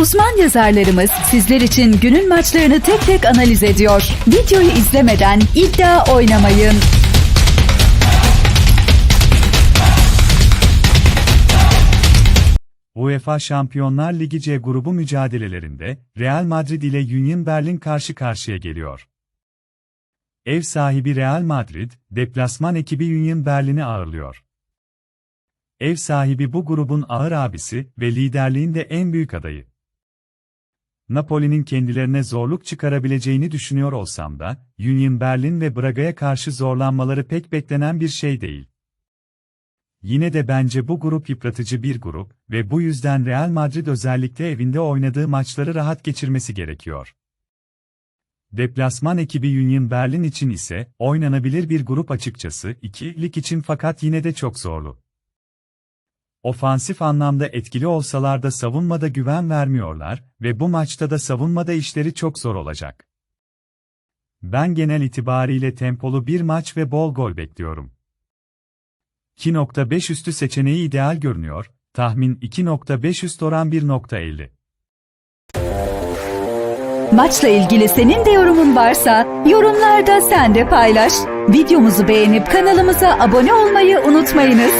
Uzman yazarlarımız sizler için günün maçlarını tek tek analiz ediyor. Videoyu izlemeden iddia oynamayın. UEFA Şampiyonlar Ligi C grubu mücadelelerinde Real Madrid ile Union Berlin karşı karşıya geliyor. Ev sahibi Real Madrid, deplasman ekibi Union Berlin'i ağırlıyor. Ev sahibi bu grubun ağır abisi ve liderliğin de en büyük adayı. Napoli'nin kendilerine zorluk çıkarabileceğini düşünüyor olsam da, Union Berlin ve Braga'ya karşı zorlanmaları pek beklenen bir şey değil. Yine de bence bu grup yıpratıcı bir grup ve bu yüzden Real Madrid özellikle evinde oynadığı maçları rahat geçirmesi gerekiyor. Deplasman ekibi Union Berlin için ise oynanabilir bir grup açıkçası 2 lig için fakat yine de çok zorlu. Ofansif anlamda etkili olsalar da savunmada güven vermiyorlar ve bu maçta da savunmada işleri çok zor olacak. Ben genel itibariyle tempolu bir maç ve bol gol bekliyorum. 2.5 üstü seçeneği ideal görünüyor, tahmin 2.5 üst oran 1.50. Maçla ilgili senin de yorumun varsa yorumlarda sen de paylaş. Videomuzu beğenip kanalımıza abone olmayı unutmayınız.